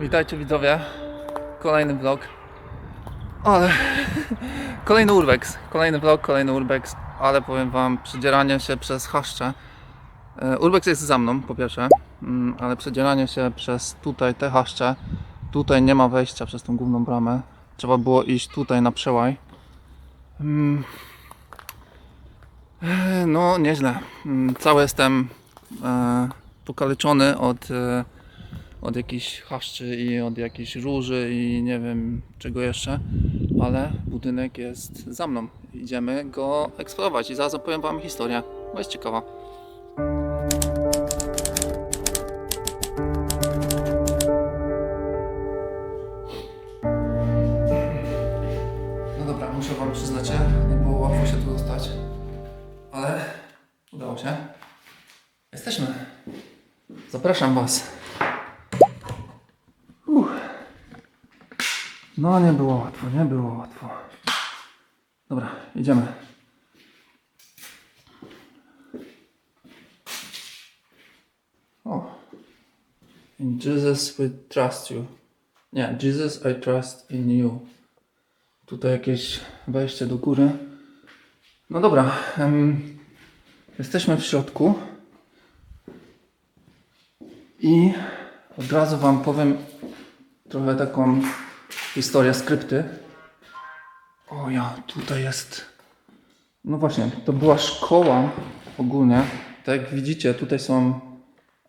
Witajcie widzowie. Kolejny vlog. Ale kolejny urbex. Kolejny vlog, kolejny urbex. Ale powiem wam, przedzieranie się przez chaszcze. E, Urbex jest za mną, po pierwsze, mm, ale przedzieranie się przez tutaj te chaszcze. Tutaj nie ma wejścia przez tą główną bramę. Trzeba było iść tutaj na przełaj. Mm. E, No, nieźle. Mm, Cały jestem e, pokaleczony od, od jakichś chaszczy i od jakichś róży i nie wiem czego jeszcze, ale budynek jest za mną. Idziemy go eksplorować i zaraz opowiem Wam historię, bo jest ciekawa. No dobra, muszę Wam przyznać, nie było łatwo się tu dostać, ale udało się. Jesteśmy. Zapraszam Was. No nie było łatwo, nie było łatwo. Dobra, idziemy. O. In Jesus we trust you. Nie, Jesus I trust in you. Tutaj jakieś wejście do góry. No dobra, jesteśmy w środku. I od razu Wam powiem trochę taką historię skrypty. O ja, tutaj jest. No właśnie, to była szkoła ogólnie. Tak jak widzicie, tutaj są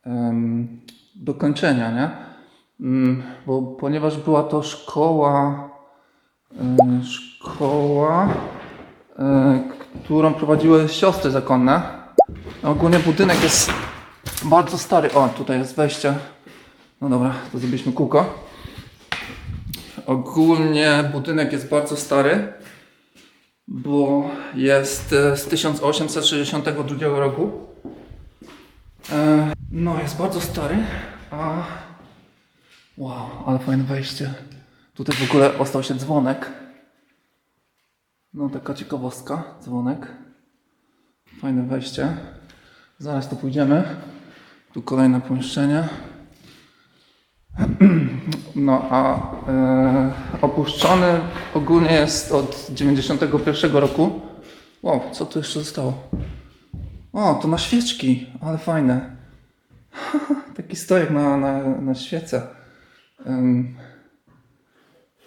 em, dokończenia, nie? Mm, bo ponieważ była to szkoła, em, szkoła, e, którą prowadziły siostry zakonne. Ogólnie budynek jest bardzo stary. O, tutaj jest wejście. No dobra, to zrobiliśmy kółko. Ogólnie budynek jest bardzo stary, bo jest e, z 1862 roku. E, No, jest bardzo stary, a wow, ale fajne wejście. Tutaj w ogóle ostał się dzwonek. No, taka ciekawostka, dzwonek. Fajne wejście. Zaraz tu pójdziemy. Tu kolejne pomieszczenie. No a e, opuszczony ogólnie jest od 91 roku. Wow, co tu jeszcze zostało? O, to na świeczki, ale fajne. Taki stojek na, na, na świecę. Em,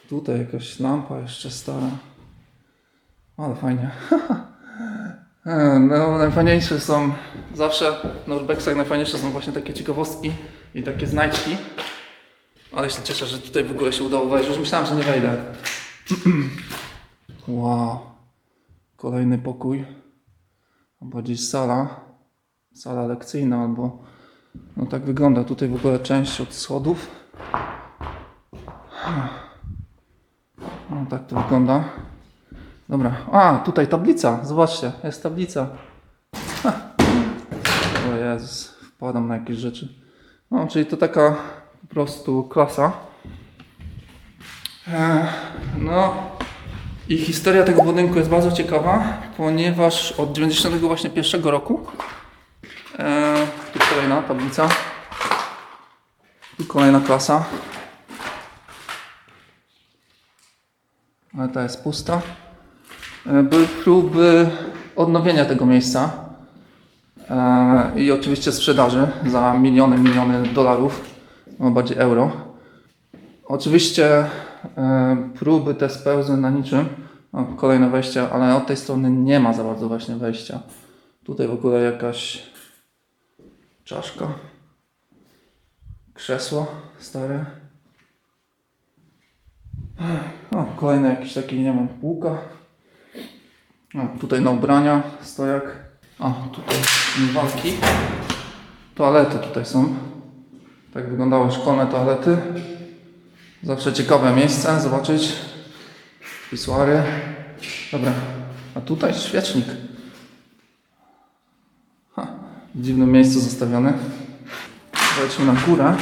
tutaj jakaś lampa jeszcze stara. Ale fajnie. E, No, najfajniejsze są zawsze na urbexach najfajniejsze są właśnie takie ciekawostki i takie znajdźki. Ale się cieszę, że tutaj w ogóle się udało wejść. Już myślałem, że nie wejdę. wow. Kolejny pokój. Albo gdzieś sala. Sala lekcyjna albo... No tak wygląda. Tutaj w ogóle część od schodów. No tak to wygląda. Dobra. A, tutaj tablica. Zobaczcie, jest tablica. Ha. O Jezus, wpadam na jakieś rzeczy. No, czyli to taka po prostu klasa. E, No i historia tego budynku jest bardzo ciekawa, ponieważ od 91 właśnie pierwszego roku e, tu kolejna tablica. Tu kolejna klasa. Ale ta jest pusta. E, Były próby odnowienia tego miejsca e, i oczywiście sprzedaży za miliony, miliony dolarów, no bardziej euro. Oczywiście e, próby te spełzły na niczym. O, kolejne wejście, ale od tej strony nie ma za bardzo właśnie wejścia. Tutaj w ogóle jakaś czaszka, krzesło stare. O, kolejny jakiś taki, nie wiem, półka. O, tutaj na ubrania, stojak. O, tutaj walki. Toalety tutaj są. Tak wyglądały szkolne toalety. Zawsze ciekawe miejsce, zobaczyć. Pisuary. Dobra, a tutaj świecznik. Ha, w dziwnym miejscu zostawiony. Zobaczmy na górę.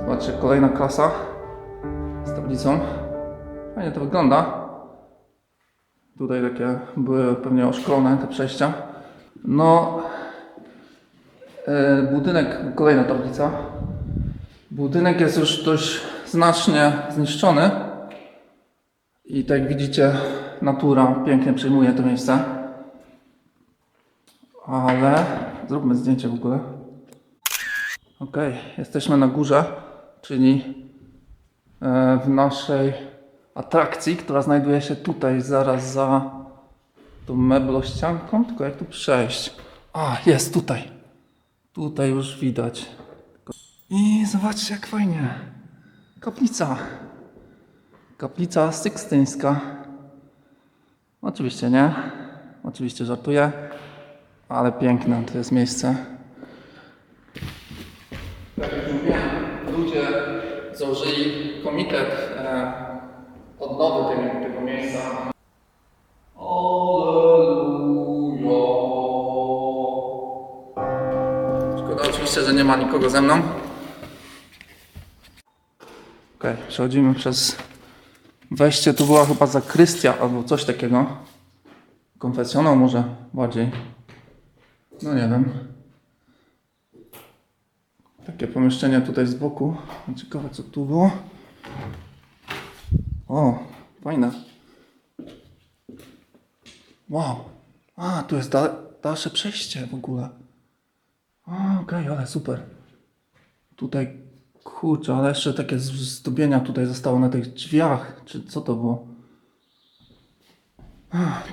Zobaczcie, kolejna klasa tablicą. fajnie to wygląda. Tutaj takie były pewnie oszklone te przejścia. No, e, budynek, kolejna tablica. Budynek jest już dość znacznie zniszczony. I tak jak widzicie, natura pięknie przejmuje to miejsce. Ale zróbmy zdjęcie w ogóle. Ok, jesteśmy na górze, czyli w naszej atrakcji, która znajduje się tutaj, zaraz za tą meblościanką. Tylko jak tu przejść? A, jest tutaj. Tutaj już widać. I zobaczcie, jak fajnie. Kaplica. Kaplica sykstyńska. Oczywiście nie. Oczywiście żartuję. Ale piękne to jest miejsce. Tak jak mówiłem, ludzie założyli komitet e, odnowy tego, tego miejsca. Alleluja. Szkoda oczywiście, że nie ma nikogo ze mną. Okej, przechodzimy przez wejście. Tu była chyba zakrystia albo coś takiego. Konfesjonał może bardziej. No nie wiem. Takie pomieszczenie tutaj z boku. Ciekawe co tu było. O, fajne. Wow. A, tu jest da dalsze przejście w ogóle. Okej, ale super. Tutaj, kurczę, ale jeszcze takie zdobienia tutaj zostało na tych drzwiach. Czy co to było?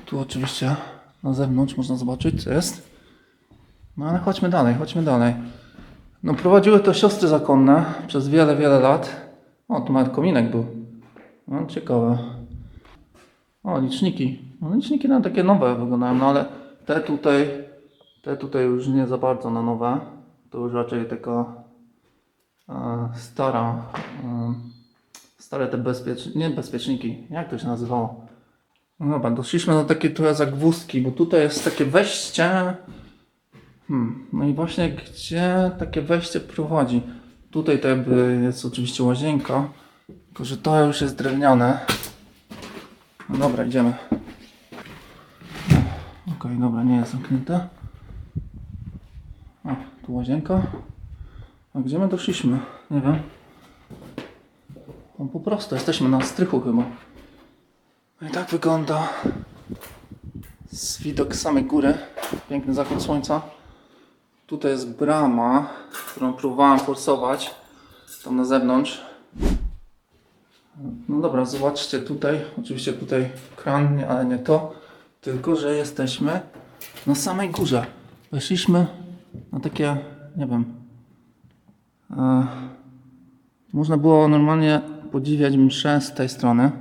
Tu oczywiście na zewnątrz można zobaczyć, co jest. No ale chodźmy dalej, chodźmy dalej. No prowadziły to siostry zakonne przez wiele, wiele lat. O, tu nawet kominek był. No ciekawe. O, liczniki. No liczniki na takie nowe wyglądają, no ale te tutaj, te tutaj już nie za bardzo na nowe. To już raczej taka e, stara, e, stare te bezpiecz... nie bezpieczniki, jak to się nazywało? No dobra, doszliśmy do takiej trochę zagwózdki, bo tutaj jest takie wejście. Hmm, no i właśnie gdzie takie wejście prowadzi? Tutaj to jakby jest oczywiście łazienka, tylko że to już jest drewniane. No dobra, idziemy. Okej, dobra, nie jest zamknięte. O, tu łazienka. A gdzie my doszliśmy? Nie wiem. No po prostu jesteśmy na strychu chyba. No i tak wygląda z widok samej góry. Piękny zachód słońca. Tutaj jest brama, którą próbowałem forsować. Tam na zewnątrz. No dobra, zobaczcie tutaj. Oczywiście tutaj kran, ale nie to. Tylko, że jesteśmy na samej górze. Weszliśmy na takie, nie wiem. E, można było normalnie podziwiać mszę z tej strony.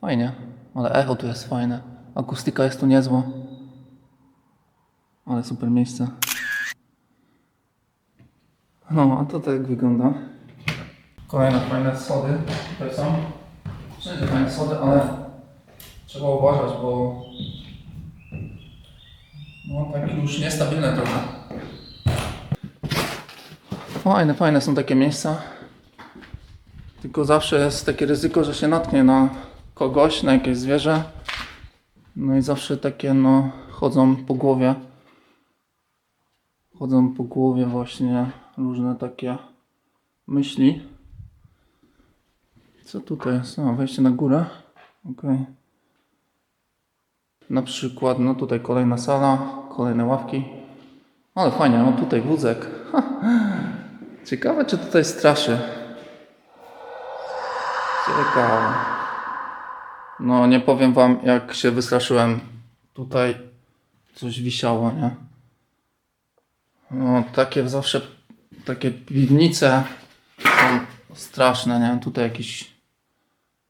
Fajnie, ale echo tu jest fajne. Akustyka jest tu niezła. Ale super miejsce. No, a to tak wygląda. Kolejne fajne schody tutaj są. Wszędzie fajne schody, ale trzeba uważać, bo no takie już niestabilne trochę. Fajne, fajne są takie miejsca. Tylko zawsze jest takie ryzyko, że się natknie na kogoś, na jakieś zwierzę. No i zawsze takie no chodzą po głowie. Chodzą po głowie właśnie różne takie myśli. Co tutaj jest? O, wejście na górę. Okej. Na przykład, no tutaj kolejna sala, kolejne ławki. Ale fajnie, no tutaj wózek. Ha. Ciekawe, czy tutaj straszy. Ciekawe. No, nie powiem wam, jak się wystraszyłem. Tutaj coś wisiało, nie? No, takie zawsze, takie piwnice są straszne, nie? Tutaj jakiś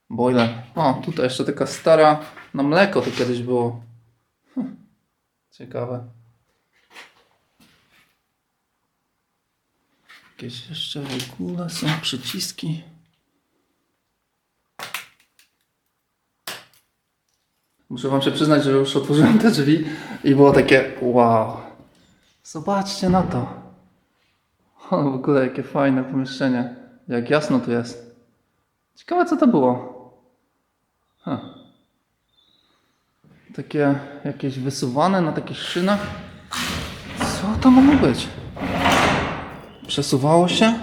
boiler. O, tutaj jeszcze taka stara, na mleko to kiedyś było. Hm, Ciekawe. Jakieś jeszcze w ogóle są przyciski. Muszę wam się przyznać, że już otworzyłem te drzwi i było takie wow. Zobaczcie na to. O, w ogóle jakie fajne pomieszczenie. Jak jasno tu jest. Ciekawe co to było. Huh. Takie jakieś wysuwane na takich szynach. Co to mogło być? Przesuwało się?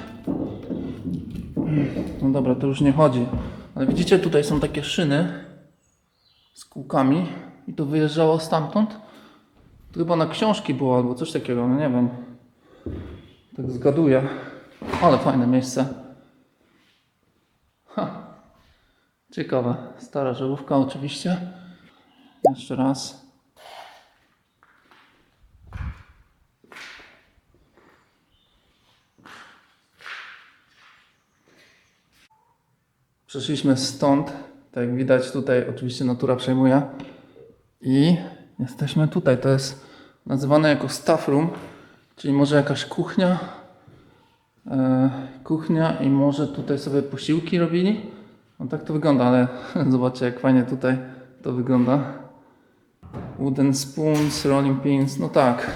Hmm, No dobra, to już nie chodzi. Ale widzicie, tutaj są takie szyny z kółkami i to wyjeżdżało stamtąd. To chyba na książki było albo coś takiego, no nie wiem. Tak zgaduję. Ale fajne miejsce. Ha. Ciekawe. Stara żarówka oczywiście. Jeszcze raz. Przeszliśmy stąd. Tak jak widać tutaj oczywiście natura przejmuje. I jesteśmy tutaj. To jest nazywane jako staff room, czyli może jakaś kuchnia. E, kuchnia i może tutaj sobie posiłki robili. No tak to wygląda, ale zobaczcie jak fajnie tutaj to wygląda. Wooden spoons, rolling pins, no tak.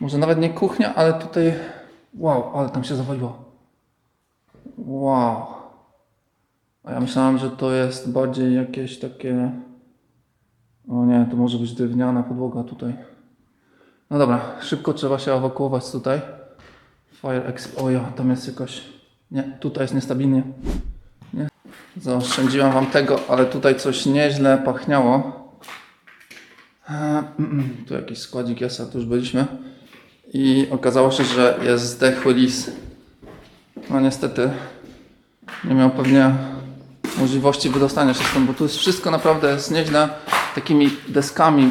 Może nawet nie kuchnia, ale tutaj... Wow, ale tam się zawaliło. Wow. A ja myślałem, że to jest bardziej jakieś takie... O nie, to może być drewniana podłoga tutaj. No dobra, szybko trzeba się ewakuować tutaj. Fire ex... O ja, tam jest jakoś... Nie, tutaj jest niestabilnie. Nie. Zaoszczędziłem wam tego, ale tutaj coś nieźle pachniało. E, mm, mm, Tu jakiś składzik jest, a tu już byliśmy. I okazało się, że jest zdechły lis. No niestety nie miał pewnie możliwości wydostania się stąd, bo tu jest wszystko naprawdę jest nieźle takimi deskami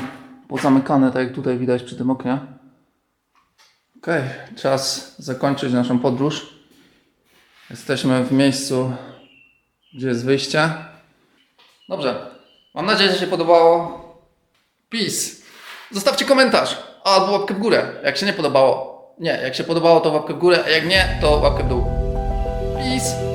pozamykane, tak jak tutaj widać przy tym oknie. Okej, czas zakończyć naszą podróż. Jesteśmy w miejscu, gdzie jest wyjście. Dobrze, mam nadzieję, że się podobało. Peace. Zostawcie komentarz albo łapkę w górę, jak się nie podobało. Nie, jak się podobało to łapkę w górę, a jak nie, to łapkę w dół. Peace.